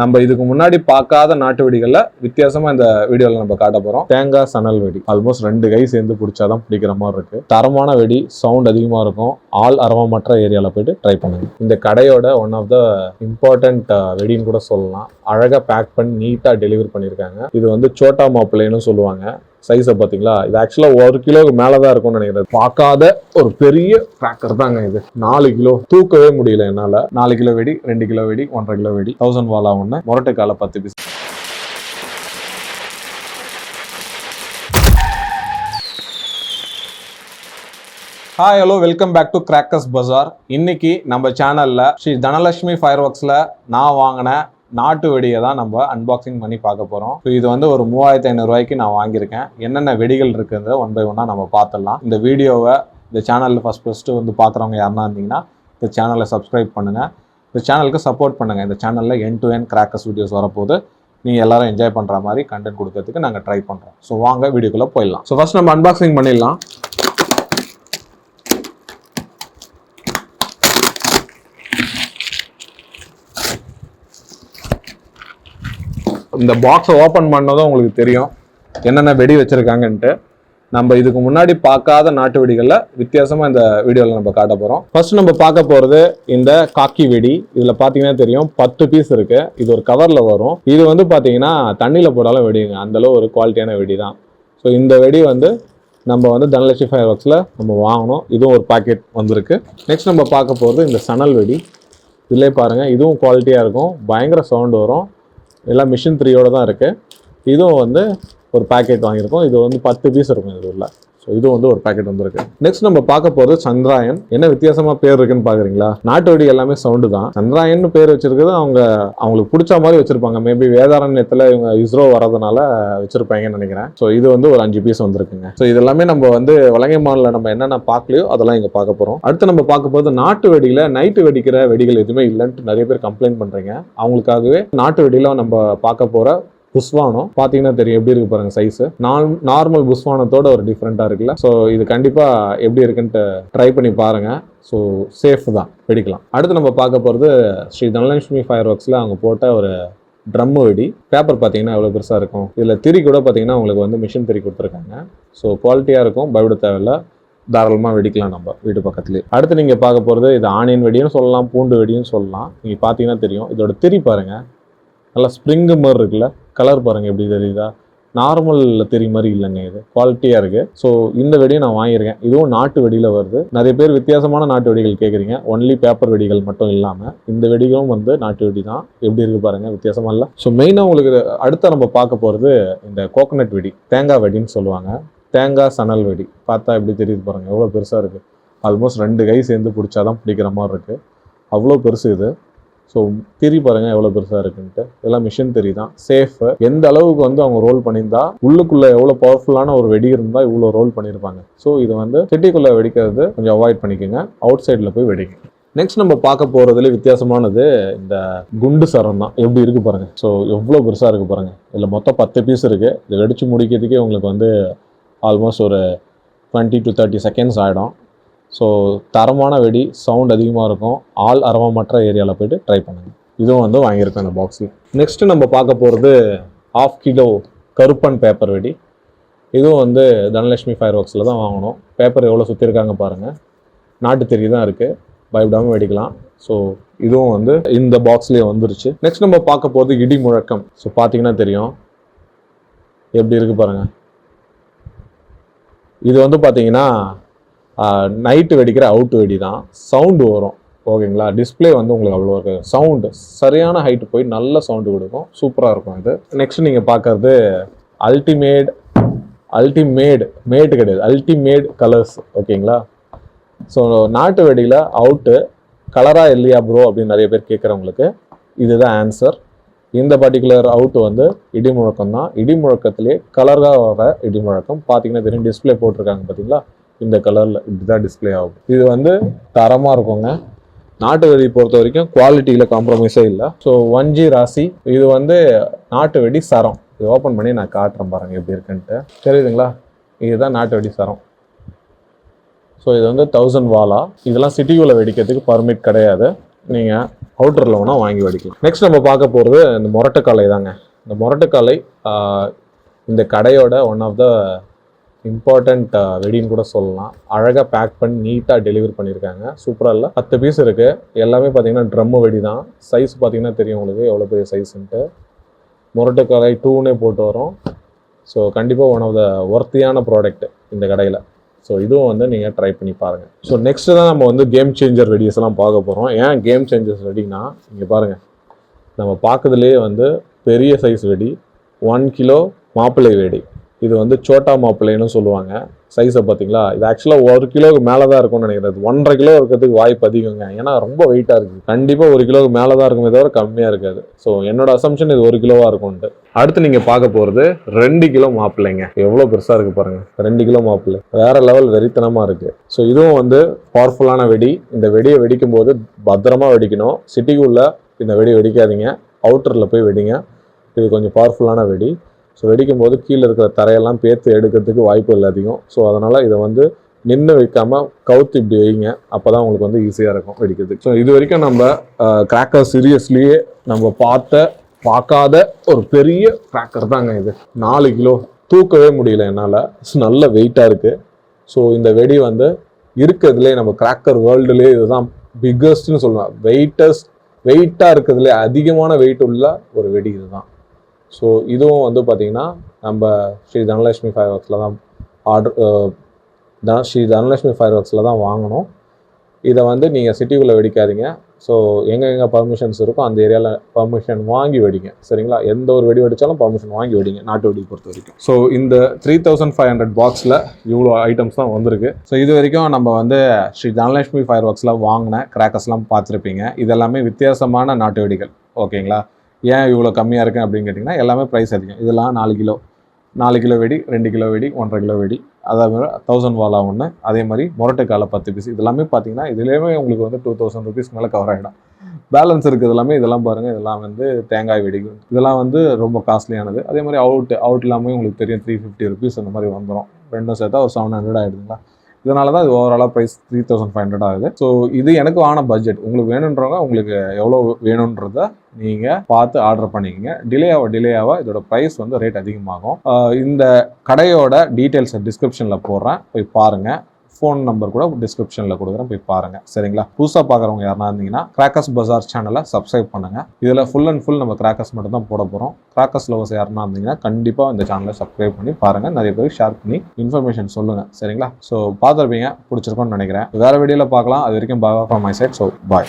நம்ம இதுக்கு முன்னாடி பார்க்காத நாட்டு வெடிகளில் வித்தியாசமாக இந்த வீடியோவில் நம்ம காட்ட போகிறோம் தேங்காய் சணல் வெடி. ஆல்மோஸ்ட் ரெண்டு கை சேர்ந்து பிடிச்சாதான் பிடிக்கிற மாதிரி இருக்கு. தரமான வெடி சவுண்ட் அதிகமாக இருக்கும். ஆள் அரவமற்ற ஏரியாவில் போயிட்டு ட்ரை பண்ணுங்க. இந்த கடையோட ஒன் ஆஃப் த இம்பார்ட்டன்ட் வெடின்னு கூட சொல்லலாம். அழகாக பேக் பண்ணி நீட்டாக டெலிவரி பண்ணியிருக்காங்க. இது வந்து சோட்டா மாப்பிள்ளைன்னு சொல்லுவாங்க. சைஸை பார்த்தீங்களா இது ஆக்சுவலாக ஒரு கிலோவுக்கு மேலே தான் இருக்கும்னு நினைக்கிறேன். பார்க்காத ஒரு பெரிய கிராக்கர் தாங்க இது. நாலு கிலோ தூக்கவே முடியல என்னால். நாலு கிலோ வெடி ரெண்டு கிலோ வெடி ஒன்றரை கிலோ வெடி தௌசண்ட் வாலா ஒன்று முரட்டுக்கால பத்து piece hi hello welcome back to crackers bazaar இன்னைக்கு நம்ம சேனலில் ஸ்ரீ தனலட்சுமி ஃபயர் ஒர்க்ஸில் நான் வாங்கின நாட்டு வெடியை தான் நம்ம அன்பாக்சிங் பண்ணி பார்க்க போகிறோம் ஸோ இது வந்து ஒரு மூவாயிரத்தி ஐநூறுரூவாய்க்கு நான் வாங்கியிருக்கேன். என்னென்ன வெடிகள் இருக்குன்றத ஒன் பை ஒன்னாக நம்ம பார்த்துடலாம். இந்த வீடியோவை இந்த சேனலில் ஃபஸ்ட் ஃபஸ்ட்டு வந்து பார்க்குறவங்க யாருன்னா இருந்தீங்கன்னா இந்த சேனலை சப்ஸ்கிரைப் பண்ணுங்கள் இந்த சேனலுக்கு சப்போர்ட் பண்ணுங்கள் இந்த சேனலில் end to end crackers videos வரப்போது நீங்கள் எல்லாரும் என்ஜாய் பண்ணுற மாதிரி கண்டென்ட் கொடுக்கறதுக்கு நாங்கள் ட்ரை பண்ணுறோம் ஸோ வாங்க வீடியோக்குள்ளே போயிடலாம். ஸோ ஃபஸ்ட் நம்ம அன்பாக்சிங் பண்ணிடலாம். இந்த பாக்ஸை ஓப்பன் பண்ணதும் உங்களுக்கு தெரியும். என்னென்ன வெடி வச்சுருக்காங்கன்ட்டு. நம்ம இதுக்கு முன்னாடி பார்க்காத நாட்டு வெடிகளில் வித்தியாசமாக இந்த வீடியோவில் நம்ம காட்ட போகிறோம் ஃபர்ஸ்ட் நம்ம பார்க்க போகிறது இந்த காக்கி வெடி. இதில் பார்த்தீங்கன்னா தெரியும் பத்து பீஸ் இருக்குது இது ஒரு கவரில் வரும். இது வந்து பார்த்தீங்கன்னா தண்ணியில் போட்டாலும் வெடிங்க. அந்தளவு ஒரு குவாலிட்டியான வெடி தான் ஸோ இந்த வெடி வந்து நம்ம வந்து தனலட்சுமி ஃபயர் ஒர்க்ஸில் நம்ம வாங்கணும். இதுவும் ஒரு பாக்கெட் வந்திருக்கு. நெக்ஸ்ட் நம்ம பார்க்க போகிறது இந்த சணல் வெடி. இதிலே பாருங்கள் இதுவும் குவாலிட்டியாக இருக்கும். பயங்கர சவுண்டு வரும். எல்லாம் மிஷின் த்ரீயோடு தான் இருக்குது இதுவும் வந்து ஒரு பேக்கெட் வாங்கியிருக்கோம். இது வந்து பத்து பீஸ் இருக்கும் இது உள்ள ஸோ இது வந்து ஒரு பாக்கெட் வந்திருக்கு. நெக்ஸ்ட் நம்ம பார்க்க போகிறது சந்திராயன். என்ன வித்தியாசமாக பேர் இருக்குன்னு பார்க்குறீங்களா? நாட்டு வெடி எல்லாமே சவுண்டு தான். சந்திராயன் பேர் வச்சிருக்கிறது அவங்க அவங்களுக்கு பிடிச்ச மாதிரி வச்சிருப்பாங்க. மேபி வேதாரண்யத்தில் இவங்க இஸ்ரோ வரதுனால வச்சிருப்பாங்கன்னு நினைக்கிறேன். ஸோ இது வந்து ஒரு அஞ்சு பீஸ் வந்திருக்குங்க. ஸோ இது எல்லாமே நம்ம வந்து வலங்கைமானில் நம்ம என்னென்ன பார்க்கலையோ அதெல்லாம் இங்கே பார்க்க போகிறோம் அடுத்து நம்ம பார்க்க போகிறது நாட்டு வெடியில் நைட்டு வெடிக்கிற வெடிகள் எதுவுமே இல்லைன்ட்டு நிறைய பேர் கம்ப்ளைண்ட் பண்ணுறீங்க அவங்களுக்காகவே நாட்டு வெடியில் நம்ம பார்க்க போகிற புஸ்வானம் பார்த்தீங்கன்னா தெரியும் எப்படி இருக்கு பாருங்க சைஸ் நார்மல் புஸ்வானத்தோட ஒரு டிஃப்ரெண்ட்டாக இருக்குல்ல. ஸோ இது கண்டிப்பாக எப்படி இருக்குன்ட்டு ட்ரை பண்ணி பாருங்க. ஸோ சேஃப் தான். வெடிக்கலாம். அடுத்து நம்ம பார்க்க போகிறது ஸ்ரீ தனலட்சுமி ஃபயர் ஒர்க்ஸில் அவங்க போட்ட ஒரு ட்ரம் வெடி. பேப்பர் பார்த்தீங்கன்னா எவ்வளோ பெருசாக இருக்கும். இதில் திரி கூட பார்த்தீங்கன்னா உங்களுக்கு வந்து மிஷின் திரி கொடுத்துருக்காங்க. ஸோ குவாலிட்டியாக இருக்கும். பயப்பட தேவையில்ல. தாராளமாக வெடிக்கலாம் நம்ம வீட்டு பக்கத்துலேயே அடுத்து நீங்கள் பார்க்க போகிறது இது ஆனியன் வெடியும் சொல்லலாம் பூண்டு வெடியும் சொல்லலாம். நீங்கள் பார்த்தீங்கன்னா தெரியும். இதோட திரி பாருங்கள் நல்லா ஸ்ப்ரிங்கு மாதிரி இருக்குல்ல? கலர் பாருங்கள் எப்படி தெரியுதா? நார்மல் தெரியும் மாதிரி இல்லைங்க இது. குவாலிட்டியாக இருக்குது ஸோ இந்த வெடியை நான் வாங்கியிருக்கேன். இதுவும் நாட்டு வெடியில் வருது. நிறைய பேர் வித்தியாசமான நாட்டு வெடிகள் கேட்குறீங்க. ஒன்லி பேப்பர் வெடிகள் மட்டும் இல்லாமல் இந்த வெடிகளும் வந்து நாட்டு வெடி தான். எப்படி இருக்குது பாருங்கள் வித்தியாசமாக இல்லை? ஸோ மெயினாக உங்களுக்கு அடுத்த நம்ம பார்க்க போகிறது இந்த கோகனட் வெடி. தேங்காய் வெடின்னு சொல்லுவாங்க. தேங்காய் சணல் வெடி. பார்த்தா எப்படி தெரியுது பாருங்கள் எவ்வளோ பெருசாக இருக்குது ஆல்மோஸ்ட் ரெண்டு கை சேர்ந்து பிடிச்சாதான் பிடிக்கிற மாதிரி இருக்குது அவ்வளோ பெருசு இது. ஸோ திரி பாருங்க எவ்வளோ பெருசாக இருக்குன்ட்டு. இதெல்லாம் மிஷின் தெரி தான். சேஃப் எந்த அளவுக்கு வந்து அவங்க ரோல் பண்ணியிருந்தா உள்ளுக்குள்ளே எவ்வளோ பவர்ஃபுல்லான ஒரு வெடி இருந்தால் இவ்வளோ ரோல் பண்ணியிருப்பாங்க. ஸோ இது வந்து சிட்டிக்குள்ளே வெடிக்கிறது கொஞ்சம் அவாய்ட் பண்ணிக்கோங்க. அவுட் சைடில் போய் வெடிங்க. நெக்ஸ்ட் நம்ம பார்க்க போகிறதுல வித்தியாசமானது இந்த குண்டு சரம் தான். எப்படி இருக்கு பாருங்க. ஸோ எவ்வளோ பெருசாக இருக்கு பாருங்க. இதில் மொத்தம் பத்து பீஸ் இருக்குது இதை வெடிச்சு முடிக்கிறதுக்கே உங்களுக்கு வந்து ஆல்மோஸ்ட் ஒரு டுவெண்ட்டி டு தேர்ட்டி செகண்ட்ஸ் ஆகிடும் ஸோ தரமான வெடி சவுண்ட் அதிகமாக இருக்கும். ஆள் அரவமற்ற ஏரியாவில் போயிட்டு ட்ரை பண்ணுங்கள் இதுவும் வந்து வாங்கியிருக்கேன் அந்த பாக்ஸில் நெக்ஸ்ட்டு நம்ம பார்க்க போகிறது ஆஃப் கிலோ கருப்பன் பேப்பர் வெடி. இதுவும் வந்து தனலட்சுமி ஃபயர் ஒர்க்ஸில் தான் வாங்கணும் பேப்பர் எவ்வளோ சுற்றிருக்காங்க பாருங்கள் நாட்டு தெரிய தான் இருக்குது பயப்படாமல் வெடிக்கலாம். ஸோ இதுவும் வந்து இந்த பாக்ஸ்லேயே வந்துருச்சு. நெக்ஸ்ட் நம்ம பார்க்க போகிறது இடி முழக்கம். ஸோ பார்த்தீங்கன்னா தெரியும். எப்படி இருக்குது பாருங்கள் இது வந்து பார்த்தீங்கன்னா நைட்டு வெடிக்கிற அவுட் வெடி தான் சவுண்டு வரும் ஓகேங்களா டிஸ்பிளே வந்து உங்களுக்கு அவ்வளோ இருக்குது. சவுண்டு சரியான ஹைட்டு போய் நல்ல சவுண்டு கொடுக்கும். சூப்பராக இருக்கும் இது நெக்ஸ்ட் நீங்கள் பார்க்குறது அல்டிமேட் அல்டிமேட் மேட் கிடையாது. அல்டிமேட் கலர்ஸ் ஓகேங்களா ஸோ நாட்டு வெடியில் அவுட்டு கலராக இல்லையா ப்ரோ அப்படின்னு நிறைய பேர் கேட்குறவங்களுக்கு இதுதான் ஆன்சர் இந்த பர்டிகுலர் அவுட் வந்து இடி முழக்கம் தான் இடி முழக்கத்திலே கலராக வர இடி முழக்கம். பார்த்தீங்கன்னா தெரியும் டிஸ்ப்ளே போட்டிருக்காங்க பார்த்தீங்களா இந்த கலரில் இப்படிதான் டிஸ்ப்ளே ஆகும். இது வந்து தரமாக இருக்குங்க. நாட்டு வெடி பொறுத்த வரைக்கும் குவாலிட்டியில் காம்ப்ரமைஸே இல்லை. ஸோ ஒன் ஜி ராசி இது வந்து நாட்டு வெடி சரம். இது ஓப்பன் பண்ணி நான் காட்டுறேன் பாருங்க எப்படி இருக்குன்ட்டு. தெரியுதுங்களா? இதுதான் நாட்டு வெடி சரம். ஸோ இது வந்து தௌசண்ட் வாலா. இதெல்லாம் சிட்டிக்குள்ளே வெடிக்கிறதுக்கு பர்மிட் கிடையாது. நீங்கள் அவுட்டரில் வேணால் வாங்கி வெடிக்கலாம். நெக்ஸ்ட் நம்ம பார்க்க போகிறது இந்த முரட்டுக்காலை தாங்க. இந்த முரட்டுக்காலை இந்த கடையோட ஒன் ஆஃப் த இம்பார்ட்டண்ட் வெடின்னு கூட சொல்லலாம். அழகாக பேக் பண்ணி நீட்டாக டெலிவரி பண்ணியிருக்காங்க சூப்பராக இல்லை. பத்து பீஸ் இருக்குது எல்லாமே பார்த்தீங்கன்னா ட்ரம்மு வெடி தான் சைஸ் பார்த்தீங்கன்னா தெரியும் உங்களுக்கு. எவ்வளோ பெரிய சைஸ்ன்ட்டு முரட்டுக்காலை டூனே போட்டு வரும். ஸோ கண்டிப்பாக ஒன் ஆஃப் த ஒர்த்தியான ப்ராடக்ட் இந்த கடையில். ஸோ இதுவும் வந்து நீங்கள் ட்ரை பண்ணி பாருங்கள் ஸோ நெக்ஸ்ட்டு தான் நம்ம வந்து கேம் சேஞ்சர் வெடிஸ் எல்லாம் பார்க்க போகிறோம் ஏன் கேம் சேஞ்சர்ஸ் வெடினா இங்கே பாருங்கள் நம்ம பார்க்கறதுலேயே வந்து பெரிய சைஸ் வெடி ஒன் கிலோ மாப்பிள்ளை வெடி. இது வந்து சோட்டா மாப்பிள்ளைன்னு சொல்லுவாங்க. சைஸை பார்த்தீங்களா? இது ஆக்சுவலாக ஒரு கிலோவுக்கு மேலே தான் இருக்கும்னு நினைக்கிறேன். ஒன்றரை கிலோ இருக்கிறதுக்கு வாய்ப்பு அதிகங்க. ஏன்னா ரொம்ப வெயிட்டாக இருக்குது கண்டிப்பாக ஒரு கிலோவுக்கு மேலே தான் இருக்குமே தவிர கம்மியாக இருக்காது. ஸோ என்னோட அசம்ஷன் இது ஒரு கிலோவாக இருக்கும்ன்ட்டு. அடுத்து நீங்கள் பார்க்க போகிறது ரெண்டு கிலோ மாப்பிள்ளைங்க. எவ்வளோ பெருசாக இருக்குது பாருங்கள் ரெண்டு கிலோ மாப்பிள்ளை. வேறு லெவல் வெறித்தனமாக இருக்குது ஸோ இதுவும் வந்து பவர்ஃபுல்லான வெடி. இந்த வெடியை வெடிக்கும் போது பத்திரமா வெடிக்கணும். சிட்டிக்குள்ளே இந்த வெடி வெடிக்காதீங்க. அவுட்டரில் போய் வெடிங்க. இது கொஞ்சம் பவர்ஃபுல்லான வெடி. ஸோ வெடிக்கும் போது கீழே இருக்கிற தரையெல்லாம் பேர்த்து எடுக்கிறதுக்கு வாய்ப்புகள் அதிகம். ஸோ அதனால் இதை வந்து நின்று வைக்காமல் கவுத்து இப்படி வைங்க. அப்போ தான் உங்களுக்கு வந்து ஈஸியாக இருக்கும் வெடிக்கிறதுக்கு. ஸோ இது வரைக்கும் நம்ம கிராக்கர் சீரியஸ்லியே நம்ம பார்த்த பார்க்காத ஒரு பெரிய கிராக்கர் தாங்க இது. நாலு கிலோ தூக்கவே முடியல என்னால். நல்ல வெயிட்டாக இருக்குது ஸோ இந்த வெடி வந்து இருக்கிறதுலே நம்ம கிராக்கர் வேர்ல்டுலேயே இதுதான் பிக்கஸ்ட்னு சொல்லுவேன் வெயிட்டஸ்ட் வெயிட்டாக இருக்கிறதுலே அதிகமான வெயிட் உள்ள ஒரு வெடி இதுதான். ஸோ இதுவும் வந்து பார்த்திங்கன்னா நம்ம ஸ்ரீ தனலட்சுமி ஃபயர் ஒர்க்ஸில் தான் ஆர்டர் தன ஸ்ரீ தனலட்சுமி ஃபயர் ஒர்க்ஸில் தான் வாங்கணும். இதை வந்து நீங்கள் சிட்டிக்குள்ளே வெடிக்காதீங்க. ஸோ எங்கே எங்கே பர்மிஷன்ஸ் இருக்கோ அந்த ஏரியாவில் பர்மிஷன் வாங்கி வெடிங்க. சரிங்களா? எந்த ஒரு வெடி வெடிச்சாலும் பர்மிஷன் வாங்கி வெடிங்க நாட்டு வெடி பொறுத்த வரைக்கும். ஸோ இந்த த்ரீ தௌசண்ட் ஃபைவ் ஹண்ட்ரட் பாக்ஸில் இவ்வளோ ஐட்டம்ஸ் தான் வந்திருக்கு. ஸோ இது வரைக்கும் நம்ம வந்து ஸ்ரீ தனலட்சுமி ஃபயர் ஒர்க்ஸில் வாங்கின கிராக்கர்ஸ்லாம் பார்த்துருப்பீங்க. இதெல்லாமே வித்தியாசமான நாட்டு வெடிகள். ஓகேங்களா ஏன் இவ்வளோ கம்மியாக இருக்குது அப்படின்னு கேட்டிங்கன்னா எல்லாமே ப்ரைஸ் அதிகம். இதெல்லாம் நாலு கிலோ நாலு கிலோ வெடி ரெண்டு கிலோ வெடி ஒன்றரை கிலோ வெடி. அதே மாதிரி தௌசண்ட் வாலா ஒன்று அதே மாதிரி முரட்டைக்கால பத்து பீஸ் இதெல்லாமே பார்த்தீங்கன்னா இதுலேயுமே உங்களுக்கு வந்து டூ தௌசண்ட் ருபீஸ் மேலே கவர் ஆகிடும். பேலன்ஸ் இருக்குது எல்லாமே இதெல்லாம் பாருங்கள் இதெல்லாம் வந்து தேங்காய் வெடி இதெல்லாம் வந்து ரொம்ப காஸ்ட்லியானது அதே மாதிரி அவுட் அவுட் இல்லாமல் உங்களுக்கு தெரியும் த்ரீ ஃபிஃப்டி ருபீஸ் அந்த மாதிரி வந்துடும் ரெண்டும் சேர்த்தா ஒரு செவன் ஹண்ட்ரட் ஆகிடுதுங்களா இதனால தான் இது ஓவராலாக price three thousand five hundred ஆகுது. ஸோ இது எனக்கு ஆன பட்ஜெட் உங்களுக்கு வேணுன்றவங்க உங்களுக்கு எவ்வளோ வேணுன்றத நீங்கள் பார்த்து ஆர்டர் பண்ணிக்கோங்க. டிலே ஆக டிலே ஆக இதோட ப்ரைஸ் வந்து ரேட் அதிகமாகும். இந்த கடையோட டீட்டெயில்ஸை டிஸ்கிரிப்ஷனில் போடுறேன். போய் பாருங்கள் ஃபோன் நம்பர் கூட டிஸ்கிரிப்ஷனில் கொடுக்குறேன். போய் பாருங்கள் சரிங்களா? புதுசாக பார்க்குறவங்க யாருனா இருந்தீங்கன்னா கிராக்கர்ஸ் பஜார் சேனலை சப்ஸ்கிரைப் பண்ணுங்கள் இதில் ஃபுல் அண்ட் ஃபுல் நம்ம கிராக்கர்ஸ் மட்டும் தான் போட போகிறோம் கிராக்கர்ஸ் லவர்ஸ் யாருனா இருந்தீங்கன்னா கண்டிப்பாக இந்த சேனலை சப்ஸ்கிரைப் பண்ணி பாருங்கள் நிறைய பேருக்கு ஷேர் பண்ணி இன்ஃபர்மேஷன் சொல்லுங்கள் சரிங்களா? ஸோ பார்த்துருப்பீங்க. பிடிச்சிருக்கோன்னு நினைக்கிறேன். வேறு வீடியோவில் பார்க்கலாம். அது வரைக்கும் bye from my side so bye